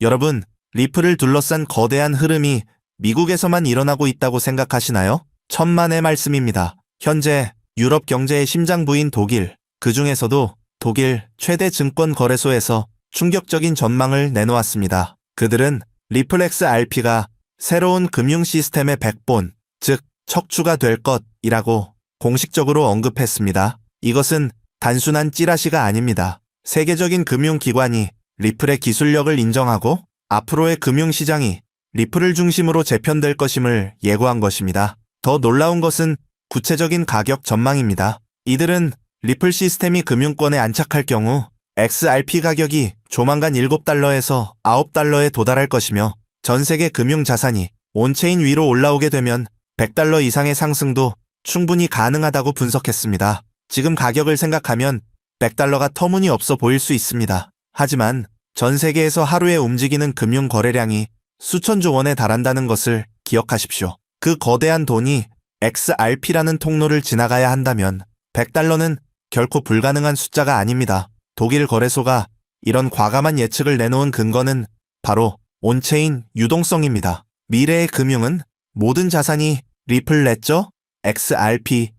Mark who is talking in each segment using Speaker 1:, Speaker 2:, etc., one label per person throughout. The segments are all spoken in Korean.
Speaker 1: 여러분, 리플을 둘러싼 거대한 흐름이 미국에서만 일어나고 있다고 생각하시나요? 천만의 말씀입니다. 현재 유럽 경제의 심장부인 독일, 그 중에서도 독일 최대 증권 거래소에서 충격적인 전망을 내놓았습니다. 그들은 리플렉스 RP가 새로운 금융 시스템의 백본, 즉 척추가 될 것이라고 공식적으로 언급했습니다. 이것은 단순한 찌라시가 아닙니다. 세계적인 금융기관이 리플의 기술력을 인정하고 앞으로의 금융시장이 리플을 중심으로 재편될 것임을 예고한 것입니다. 더 놀라운 것은 구체적인 가격 전망입니다. 이들은 리플 시스템이 금융권에 안착할 경우 XRP 가격이 조만간 7달러에서 9달러에 도달할 것이며 전 세계 금융 자산이 온체인 위로 올라오게 되면 100달러 이상의 상승도 충분히 가능하다고 분석했습니다. 지금 가격을 생각하면 100달러가 터무니없어 보일 수 있습니다. 하지만 전 세계에서 하루에 움직이는 금융 거래량이 수천조 원에 달한다는 것을 기억하십시오. 그 거대한 돈이 XRP라는 통로를 지나가야 한다면 100달러는 결코 불가능한 숫자가 아닙니다. 독일 거래소가 이런 과감한 예측을 내놓은 근거는 바로 온체인 유동성입니다. 미래의 금융은 모든 자산이 리플 레저 XRPL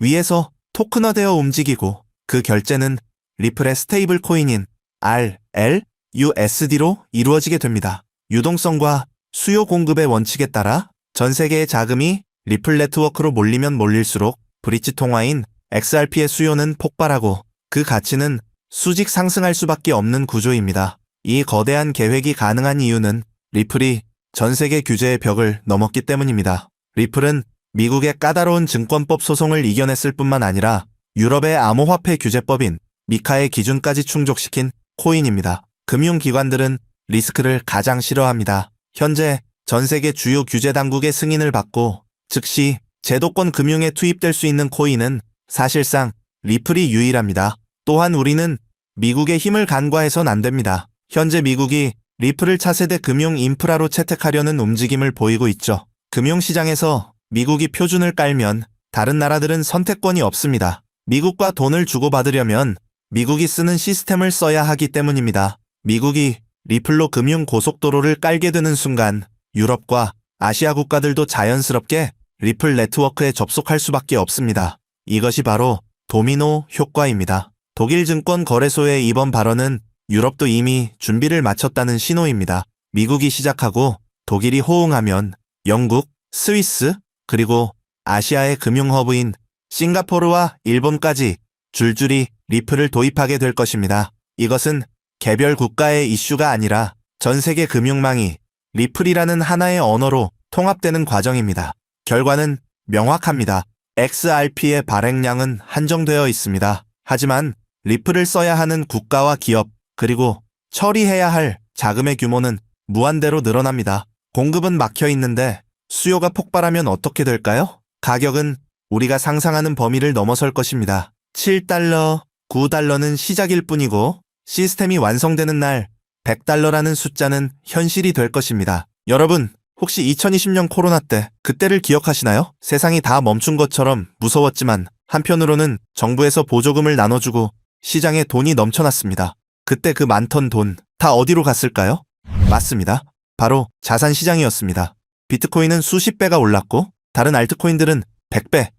Speaker 1: 위에서 토큰화되어 움직이고 그 결제는 리플의 스테이블 코인인 RL USD로 이루어지게 됩니다. 유동성과 수요 공급의 원칙에 따라 전 세계의 자금이 리플 네트워크로 몰리면 몰릴수록 브릿지 통화인 XRP의 수요는 폭발하고 그 가치는 수직 상승할 수밖에 없는 구조입니다. 이 거대한 계획이 가능한 이유는 리플이 전 세계 규제의 벽을 넘었기 때문입니다. 리플은 미국의 까다로운 증권법 소송을 이겨냈을 뿐만 아니라 유럽의 암호화폐 규제법인 미카의 기준까지 충족시킨 코인입니다. 금융기관들은 리스크를 가장 싫어합니다. 현재 전 세계 주요 규제 당국의 승인을 받고 즉시 제도권 금융에 투입될 수 있는 코인은 사실상 리플이 유일합니다. 또한 우리는 미국의 힘을 간과해선 안 됩니다. 현재 미국이 리플을 차세대 금융 인프라로 채택하려는 움직임을 보이고 있죠. 금융시장에서 미국이 표준을 깔면 다른 나라들은 선택권이 없습니다. 미국과 돈을 주고받으려면 미국이 쓰는 시스템을 써야 하기 때문입니다. 미국이 리플로 금융 고속도로를 깔게 되는 순간 유럽과 아시아 국가들도 자연스럽게 리플 네트워크에 접속할 수밖에 없습니다. 이것이 바로 도미노 효과입니다. 독일 증권 거래소의 이번 발언은 유럽도 이미 준비를 마쳤다는 신호입니다. 미국이 시작하고 독일이 호응하면 영국, 스위스, 그리고 아시아의 금융허브인 싱가포르와 일본까지 줄줄이 리플을 도입하게 될 것입니다. 이것은 개별 국가의 이슈가 아니라 전 세계 금융망이 리플이라는 하나의 언어로 통합되는 과정입니다. 결과는 명확합니다. XRP의 발행량은 한정되어 있습니다. 하지만 리플을 써야 하는 국가와 기업, 그리고 처리해야 할 자금의 규모는 무한대로 늘어납니다. 공급은 막혀 있는데 수요가 폭발하면 어떻게 될까요? 가격은 우리가 상상하는 범위를 넘어설 것입니다. 7달러, 9달러는 시작일 뿐이고 시스템이 완성되는 날 100달러라는 숫자는 현실이 될 것입니다. 여러분, 혹시 2020년 코로나 때 그때를 기억하시나요? 세상이 다 멈춘 것처럼 무서웠지만 한편으로는 정부에서 보조금을 나눠주고 시장에 돈이 넘쳐났습니다. 그때 그 많던 돈 다 어디로 갔을까요? 맞습니다. 바로 자산 시장이었습니다. 비트코인은 수십 배가 올랐고 다른 알트코인들은 100배,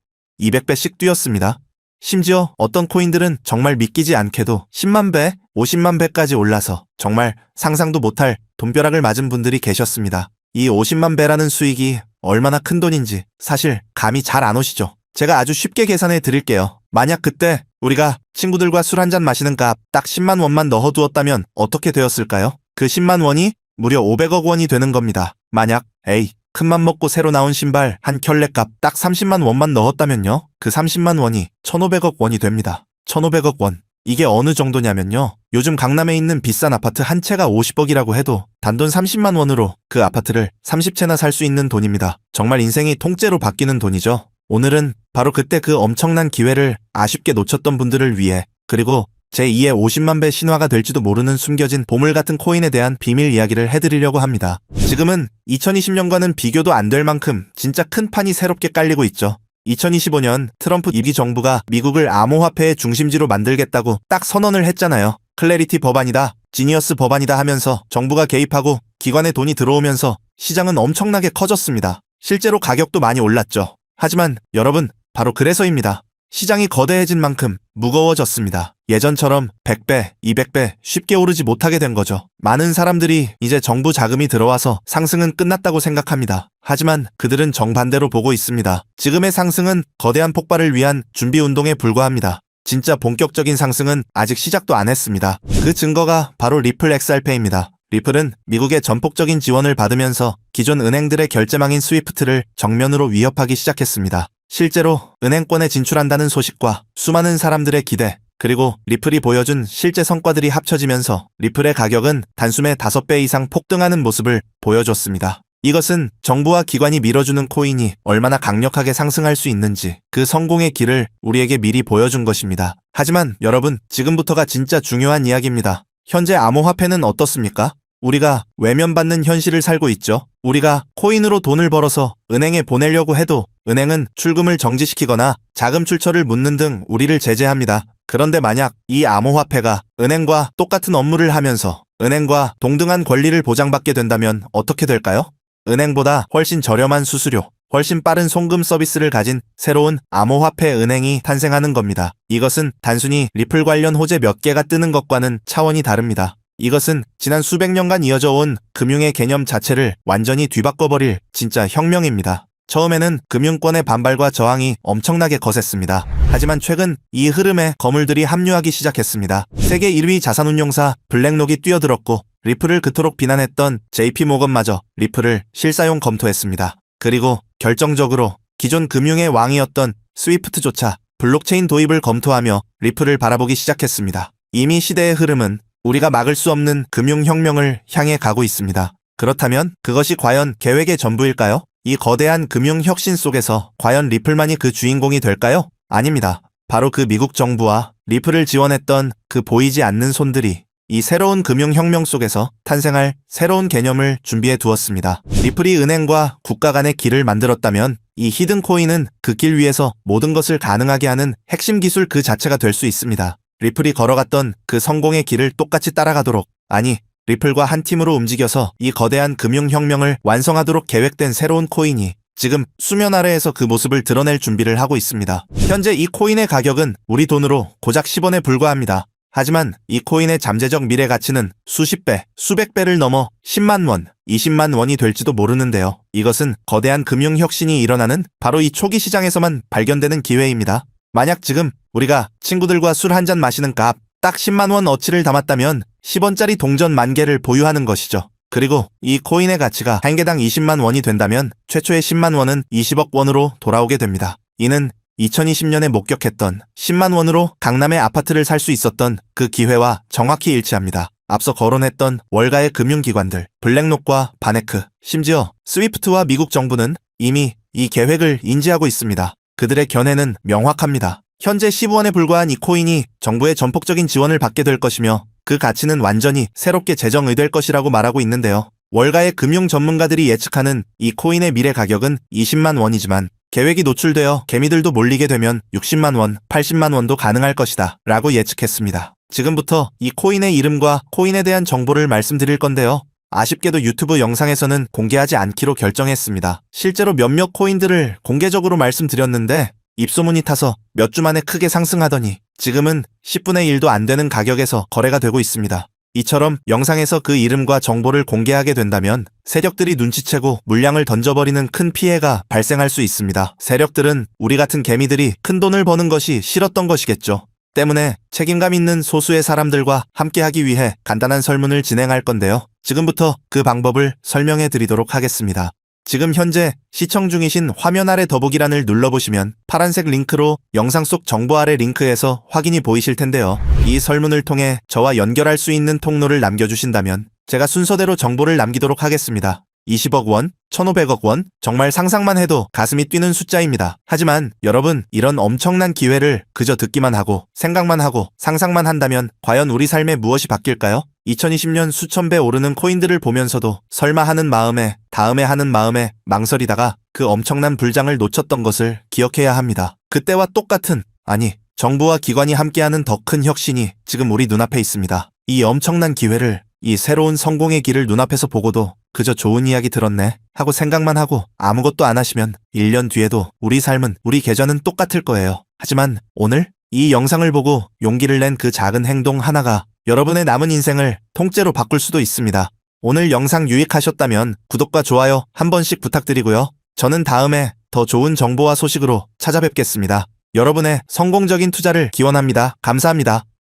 Speaker 1: 200배씩 뛰었습니다. 심지어 어떤 코인들은 정말 믿기지 않게도 10만 배, 50만 배까지 올라서 정말 상상도 못할 돈벼락을 맞은 분들이 계셨습니다. 이 50만 배라는 수익이 얼마나 큰 돈인지 사실 감이 잘 안 오시죠. 제가 아주 쉽게 계산해 드릴게요. 만약 그때 우리가 친구들과 술 한 잔 마시는 값 딱 10만 원만 넣어두었다면 어떻게 되었을까요? 그 10만 원이 무려 500억 원이 되는 겁니다. 만약 에이 큰맘 먹고 새로 나온 신발 한 켤레 값 딱 30만 원만 넣었다면요. 그 30만 원이 1,500억 원이 됩니다. 1,500억 원. 이게 어느 정도냐면요. 요즘 강남에 있는 비싼 아파트 한 채가 50억이라고 해도 단돈 30만 원으로 그 아파트를 30채나 살 수 있는 돈입니다. 정말 인생이 통째로 바뀌는 돈이죠. 오늘은 바로 그때 그 엄청난 기회를 아쉽게 놓쳤던 분들을 위해 그리고 제2의 50만 배 신화가 될지도 모르는 숨겨진 보물 같은 코인에 대한 비밀 이야기를 해드리려고 합니다. 지금은 2020년과는 비교도 안 될 만큼 진짜 큰 판이 새롭게 깔리고 있죠. 2025년 트럼프 임기 정부가 미국을 암호화폐의 중심지로 만들겠다고 딱 선언을 했잖아요. 클래리티 법안이다, 지니어스 법안이다 하면서 정부가 개입하고 기관에 돈이 들어오면서 시장은 엄청나게 커졌습니다. 실제로 가격도 많이 올랐죠. 하지만 여러분, 바로 그래서입니다. 시장이 거대해진 만큼 무거워졌습니다. 예전처럼 100배, 200배 쉽게 오르지 못하게 된 거죠. 많은 사람들이 이제 정부 자금이 들어와서 상승은 끝났다고 생각합니다. 하지만 그들은 정반대로 보고 있습니다. 지금의 상승은 거대한 폭발을 위한 준비 운동에 불과합니다. 진짜 본격적인 상승은 아직 시작도 안 했습니다. 그 증거가 바로 리플 XRP입니다. 리플은 미국의 전폭적인 지원을 받으면서 기존 은행들의 결제망인 스위프트를 정면으로 위협하기 시작했습니다. 실제로 은행권에 진출한다는 소식과 수많은 사람들의 기대, 그리고 리플이 보여준 실제 성과들이 합쳐지면서 리플의 가격은 단숨에 5배 이상 폭등하는 모습을 보여줬습니다. 이것은 정부와 기관이 밀어주는 코인이 얼마나 강력하게 상승할 수 있는지 그 성공의 길을 우리에게 미리 보여준 것입니다. 하지만 여러분, 지금부터가 진짜 중요한 이야기입니다. 현재 암호화폐는 어떻습니까? 우리가 외면받는 현실을 살고 있죠. 우리가 코인으로 돈을 벌어서 은행에 보내려고 해도 은행은 출금을 정지시키거나 자금 출처를 묻는 등 우리를 제재합니다. 그런데 만약 이 암호화폐가 은행과 똑같은 업무를 하면서 은행과 동등한 권리를 보장받게 된다면 어떻게 될까요? 은행보다 훨씬 저렴한 수수료, 훨씬 빠른 송금 서비스를 가진 새로운 암호화폐 은행이 탄생하는 겁니다. 이것은 단순히 리플 관련 호재 몇 개가 뜨는 것과는 차원이 다릅니다. 이것은 지난 수백 년간 이어져 온 금융의 개념 자체를 완전히 뒤바꿔버릴 진짜 혁명입니다. 처음에는 금융권의 반발과 저항이 엄청나게 거셌습니다. 하지만 최근 이 흐름에 거물들이 합류하기 시작했습니다. 세계 1위 자산운용사 블랙록이 뛰어들었고 리플을 그토록 비난했던 JP 모건마저 리플을 실사용 검토했습니다. 그리고 결정적으로 기존 금융의 왕이었던 스위프트조차 블록체인 도입을 검토하며 리플을 바라보기 시작했습니다. 이미 시대의 흐름은 우리가 막을 수 없는 금융혁명을 향해 가고 있습니다. 그렇다면 그것이 과연 계획의 전부일까요? 이 거대한 금융혁신 속에서 과연 리플만이 그 주인공이 될까요? 아닙니다. 바로 그 미국 정부와 리플을 지원했던 그 보이지 않는 손들이 이 새로운 금융혁명 속에서 탄생할 새로운 개념을 준비해 두었습니다. 리플이 은행과 국가 간의 길을 만들었다면 이 히든 코인은 그 길 위에서 모든 것을 가능하게 하는 핵심 기술 그 자체가 될 수 있습니다. 리플이 걸어갔던 그 성공의 길을 똑같이 따라가도록, 아니, 리플과 한 팀으로 움직여서 이 거대한 금융혁명을 완성하도록 계획된 새로운 코인이 지금 수면 아래에서 그 모습을 드러낼 준비를 하고 있습니다. 현재 이 코인의 가격은 우리 돈으로 고작 10원에 불과합니다. 하지만 이 코인의 잠재적 미래 가치는 수십 배, 수백 배를 넘어 10만 원, 20만 원이 될지도 모르는데요. 이것은 거대한 금융 혁신이 일어나는 바로 이 초기 시장에서만 발견되는 기회입니다. 만약 지금 우리가 친구들과 술 한 잔 마시는 값 딱 10만 원 어치를 담았다면 10원짜리 동전 만 개를 보유하는 것이죠. 그리고 이 코인의 가치가 한 개당 20만 원이 된다면 최초의 10만 원은 20억 원으로 돌아오게 됩니다. 이는 2020년에 목격했던 10만 원으로 강남의 아파트를 살 수 있었던 그 기회와 정확히 일치합니다. 앞서 거론했던 월가의 금융기관들, 블랙록과 바네크, 심지어 스위프트와 미국 정부는 이미 이 계획을 인지하고 있습니다. 그들의 견해는 명확합니다. 현재 10원에 불과한 이 코인이 정부의 전폭적인 지원을 받게 될 것이며 그 가치는 완전히 새롭게 재정의될 것이라고 말하고 있는데요. 월가의 금융 전문가들이 예측하는 이 코인의 미래 가격은 20만 원이지만 계획이 노출되어 개미들도 몰리게 되면 60만 원, 80만 원도 가능할 것이다 라고 예측했습니다. 지금부터 이 코인의 이름과 코인에 대한 정보를 말씀드릴 건데요. 아쉽게도 유튜브 영상에서는 공개하지 않기로 결정했습니다. 실제로 몇몇 코인들을 공개적으로 말씀드렸는데 입소문이 타서 몇 주 만에 크게 상승하더니 지금은 10분의 1도 안 되는 가격에서 거래가 되고 있습니다. 이처럼 영상에서 그 이름과 정보를 공개하게 된다면 세력들이 눈치채고 물량을 던져버리는 큰 피해가 발생할 수 있습니다. 세력들은 우리 같은 개미들이 큰 돈을 버는 것이 싫었던 것이겠죠. 때문에 책임감 있는 소수의 사람들과 함께하기 위해 간단한 설문을 진행할 건데요. 지금부터 그 방법을 설명해 드리도록 하겠습니다. 지금 현재 시청 중이신 화면 아래 더보기란을 눌러보시면 파란색 링크로 영상 속 정보 아래 링크에서 확인이 보이실 텐데요. 이 설문을 통해 저와 연결할 수 있는 통로를 남겨주신다면 제가 순서대로 정보를 남기도록 하겠습니다. 20억 원, 1,500억 원, 정말 상상만 해도 가슴이 뛰는 숫자입니다. 하지만 여러분, 이런 엄청난 기회를 그저 듣기만 하고, 생각만 하고, 상상만 한다면 과연 우리 삶에 무엇이 바뀔까요? 2020년 수천 배 오르는 코인들을 보면서도 설마 하는 마음에, 다음에 하는 마음에 망설이다가 그 엄청난 불장을 놓쳤던 것을 기억해야 합니다. 그때와 똑같은, 아니, 정부와 기관이 함께하는 더 큰 혁신이 지금 우리 눈앞에 있습니다. 이 엄청난 기회를, 이 새로운 성공의 길을 눈앞에서 보고도 그저 좋은 이야기 들었네 하고 생각만 하고 아무것도 안 하시면 1년 뒤에도 우리 삶은, 우리 계좌는 똑같을 거예요. 하지만 오늘 이 영상을 보고 용기를 낸 그 작은 행동 하나가 여러분의 남은 인생을 통째로 바꿀 수도 있습니다. 오늘 영상 유익하셨다면 구독과 좋아요 한 번씩 부탁드리고요. 저는 다음에 더 좋은 정보와 소식으로 찾아뵙겠습니다. 여러분의 성공적인 투자를 기원합니다. 감사합니다.